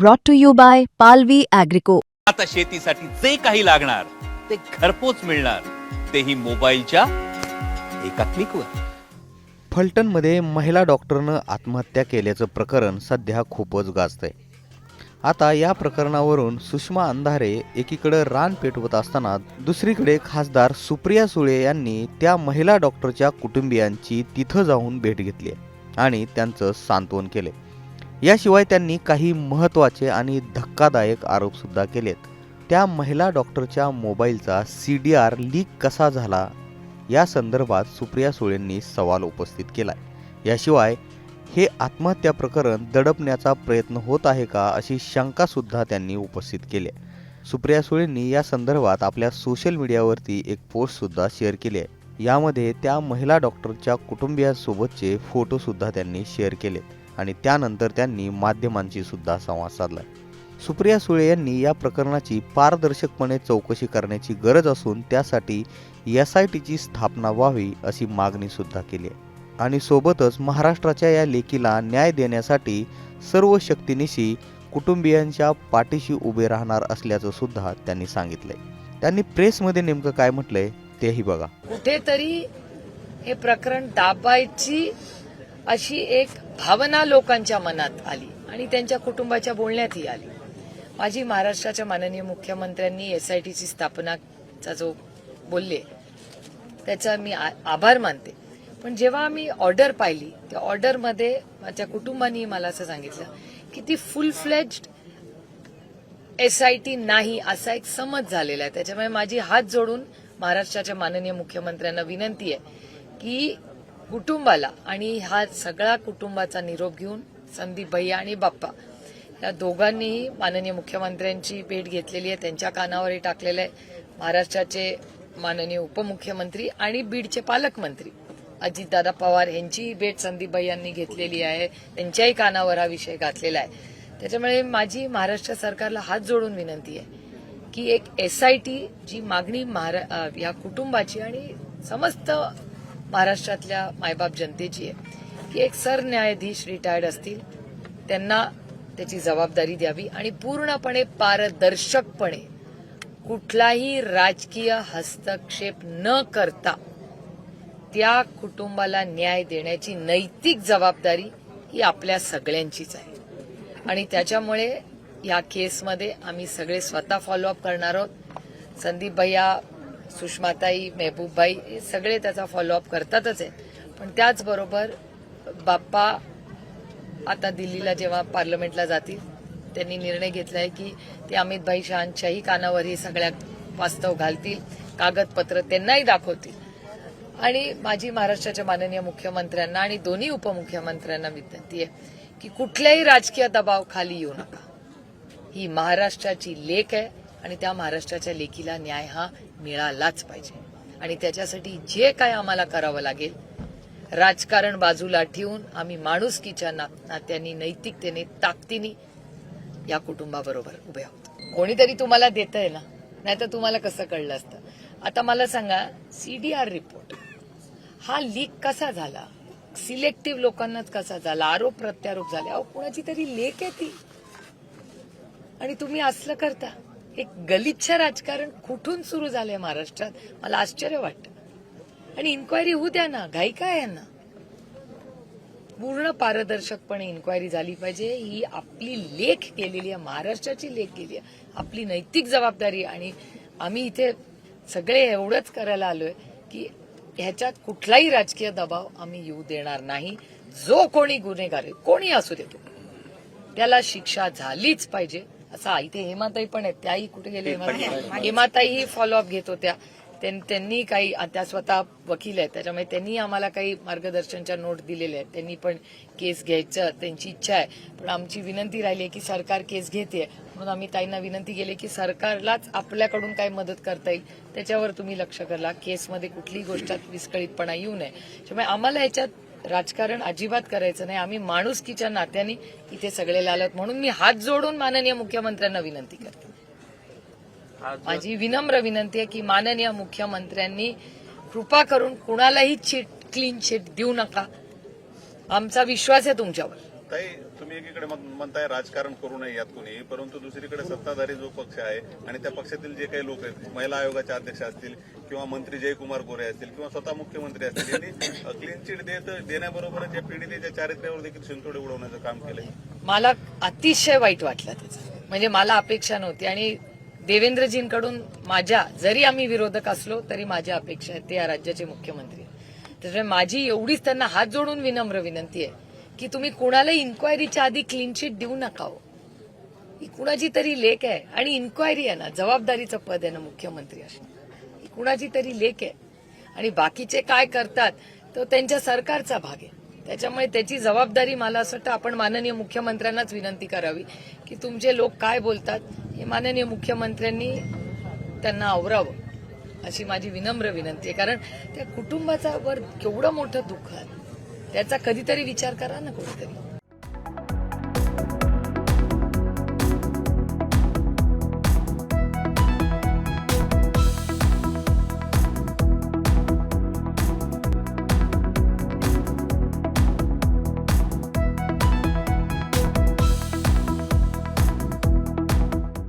brought to you by Palvi Agrico. आता शेतीसाठी जे काही लागणार ते घरपोच मिळणार. तेही मोबाईलच्या एका क्लिकवर. फलटणमध्ये महिला डॉक्टरनं आत्महत्या केल्याचं प्रकरण सध्या खूपच गाजतंय. आता या प्रकरणावरून सुषमा अंधारे एकीकडे रान पेटवत असताना दुसरीकडे खासदार सुप्रिया सुळे यांनी त्या महिला डॉक्टरच्या कुटुंबियांची तिथं जाऊन भेट घेतली आणि त्यांचं सांत्वन केले याशिवाय त्यांनी काही महत्त्वाचे आणि धक्कादायक आरोपसुद्धा केलेत. त्या महिला डॉक्टरच्या मोबाईलचा सी डी आर लीक कसा झाला? या संदर्भात सुप्रिया सुळेंनी सवाल उपस्थित केलाय. याशिवाय हे आत्महत्या प्रकरण दडपण्याचा प्रयत्न होत आहे का अशी शंकासुद्धा त्यांनी उपस्थित केली. सुप्रिया सुळेंनी या संदर्भात आपल्या सोशल मीडियावरती एक पोस्टसुद्धा शेअर केली आहे. यामध्ये त्या महिला डॉक्टरच्या कुटुंबियांसोबतचे फोटोसुद्धा त्यांनी शेअर केले आणि त्यानंतर त्यांनी माध्यमांशी सुद्धा संवाद साधला. सुप्रिया सुळे यांनी या प्रकरणाची पारदर्शकपणे चौकशी करण्याची गरज असून त्यासाठी एस आय टीची स्थापना व्हावी अशी मागणी सुद्धा केली आहे. आणि सोबतच महाराष्ट्राच्या या लेकीला न्याय देण्यासाठी सर्व शक्तीनिशी कुटुंबियांच्या पाठीशी उभे राहणार असल्याचं सुद्धा त्यांनी सांगितलंय. त्यांनी प्रेसमध्ये नेमकं काय म्हटलंय तेही बघा. कुठेतरी हे प्रकरण दाबायची अशी एक भावना लोकांच्या मनात आली आणि त्यांच्या कुटुंबाच्या बोलण्यातही आली. माझी महाराष्ट्राच्या माननीय मुख्यमंत्र्यांनी एस आय टीची स्थापनाचा जो बोलले त्याचा मी आ- आभार मानते. पण जेव्हा मी ऑर्डर पाहिली त्या ऑर्डरमध्ये माझ्या कुटुंबानी मला असं सांगितलं की ती full fledged S I T नाही असा एक समज झालेला आहे. त्याच्यामुळे माझी हात जोडून महाराष्ट्राच्या माननीय मुख्यमंत्र्यांना विनंती आहे की कुटुंबाला आणि हा सगळा कुटुंबाचा निरोप घेऊन संदीप भैया आणि बाप्पा या दोघांनीही माननीय मुख्यमंत्र्यांची भेट घेतलेली आहे. त्यांच्या कानावरही टाकलेलं आहे. महाराष्ट्राचे माननीय उपमुख्यमंत्री आणि बीडचे पालकमंत्री अजितदादा पवार यांचीही भेट संदीप भैयांनी घेतलेली आहे. त्यांच्याही कानावर हा विषय घातलेला आहे. त्याच्यामुळे माझी महाराष्ट्र सरकारला हात जोडून विनंती आहे की एक एस आय टी जी मागणी महारा या कुटुंबाची आणि समस्त महाराष्ट्रातल्या मायबाप जनतेची आहे. की एक सरन्यायाधीश रिटायर्ड असतील त्यांना त्याची जबाबदारी द्यावी आणि पूर्णपणे पारदर्शकपणे कुठलाही राजकीय हस्तक्षेप न करता त्या कुटुंबाला न्याय देण्याची नैतिक जबाबदारी ही आपल्या सगळ्यांचीच आहे. आणि त्याच्यामुळे या केसमध्ये आम्ही सगळे स्वतः फॉलोअप करणार आहोत. संदीप भैया सुषमाताई मेहबूबबाई हे सगळे त्याचा फॉलोअप करतातच आहे. पण त्याचबरोबर बाप्पा आता दिल्लीला जेव्हा पार्लमेंटला जातील त्यांनी निर्णय घेतला आहे की ते अमित भाई शहांच्याही कानावर हे सगळ्या वास्तव घालतील कागदपत्र त्यांनाही दाखवतील. आणि माझी महाराष्ट्राच्या माननीय मुख्यमंत्र्यांना आणि दोन्ही उपमुख्यमंत्र्यांना विनंती आहे की कुठल्याही राजकीय दबाव खाली येऊ नका. ही महाराष्ट्राची लेख आहे. आणि त्या महाराष्ट्राच्या लेखीला न्याय हा मिळालाच पाहिजे. आणि त्याच्यासाठी जे काय आम्हाला करावं लागेल राजकारण बाजूला ठेवून आम्ही माणुसकीच्या ना- नात्यांनी नैतिकतेने ताकदीने या कुटुंबाबरोबर उभे आहोत. कोणीतरी तुम्हाला देत आहे ना नाहीतर तुम्हाला कसं कळलं असतं? आता मला सांगा सीडीआर रिपोर्ट हा लीक कसा झाला? सिलेक्टिव्ह लोकांनाच कसा झाला? आरोप प्रत्यारोप झाले. अहो कुणाची तरी लेख आहे ती. आणि तुम्ही असलं करता. एक गलिच्छ राजकारण कुठून सुरू झालंय महाराष्ट्रात? मला आश्चर्य वाटतं. आणि इन्क्वायरी होऊ द्या ना घाई काय आहे ना. पूर्ण पारदर्शकपणे इन्क्वायरी झाली पाहिजे. ही आपली लेख केलेली आहे महाराष्ट्राची लेख केली आहे. आपली नैतिक जबाबदारी आणि आम्ही इथे सगळे एवढंच करायला आलोय की ह्याच्यात कुठलाही राजकीय दबाव आम्ही येऊ देणार नाही. जो कोणी गुन्हेगार आहे कोणी असू देतो त्याला शिक्षा झालीच पाहिजे. असं इथे हेमाताई पण आहेत त्याही कुठे गेले हेमाताई हेमाताईही फॉलोअप घेत होत्या. त्यां- त्यांनी काही त्या स्वतः वकील आहेत त्याच्यामुळे त्यांनी आम्हाला काही मार्गदर्शनच्या नोट दिलेल्या आहेत. त्यांनी पण केस घ्यायचं त्यांची इच्छा आहे. पण आमची विनंती राहिली आहे की सरकार केस घेते. म्हणून आम्ही ताईंना विनंती केली की सरकारलाच आपल्याकडून काय मदत करता येईल त्याच्यावर तुम्ही लक्ष करा. केसमध्ये कुठलीही गोष्टात विस्कळीतपणा येऊ नये. त्यामुळे आम्हाला याच्यात राजकारण अजिबात करायचं नाही. आम्ही माणुसकीच्या नात्याने इथे सगळे लालत म्हणून मी हात जोडून माननीय मुख्यमंत्र्यांना विनंती करते. माझी विनम्र विनंती आहे की माननीय मुख्यमंत्र्यांनी कृपा करून कुणालाही चिट क्लीन चिट देऊ नका. आमचा विश्वास आहे तुमच्यावर. ताई तुम्ही एकीकडे मग म्हणताय राजकारण करू नये यात कोणी परंतु दुसरीकडे सत्ताधारी जो पक्ष आहे आणि त्या पक्षातील जे काही लोक आहेत महिला आयोगाचे अध्यक्ष असतील किंवा मंत्री जयकुमार गोरे असतील किंवा स्वतः मुख्यमंत्री असतील यांनी क्लीन चिट देत देण्याबरोबरच या पीडितेच्या चारित्र्यावर देखील शिंतोडे उडवण्याचं काम केलंय. मला अतिशय वाईट वाटलं त्याचं. म्हणजे मला अपेक्षा नव्हती. आणि देवेंद्रजींकडून माझ्या जरी आम्ही विरोधक असलो तरी माझ्या अपेक्षा आहेत ते या राज्याचे मुख्यमंत्री आहेत. त्याच्यामुळे माझी एवढीच त्यांना हात जोडून विनम्र विनंती आहे. की तुम्ही कुणालाही इन्क्वायरीच्या आधी क्लीन चिट देऊ नका हो. ही कुणाची तरी लेख आहे. आणि इन्क्वायरी आहे ना जबाबदारीचं पद आहे ना मुख्यमंत्री असणं. ही कुणाची तरी लेख आहे. आणि बाकीचे काय करतात तो त्यांच्या सरकारचा भाग आहे. त्याच्यामुळे त्याची जबाबदारी मला असं वाटतं आपण माननीय मुख्यमंत्र्यांनाच विनंती करावी की तुमचे लोक काय बोलतात हे माननीय मुख्यमंत्र्यांनी त्यांना आवरावं अशी माझी विनम्र विनंती आहे. कारण त्या कुटुंबाचा वर केवढं मोठं दुःख आहे. त्याचा कधीतरी विचार करा ना कुठेतरी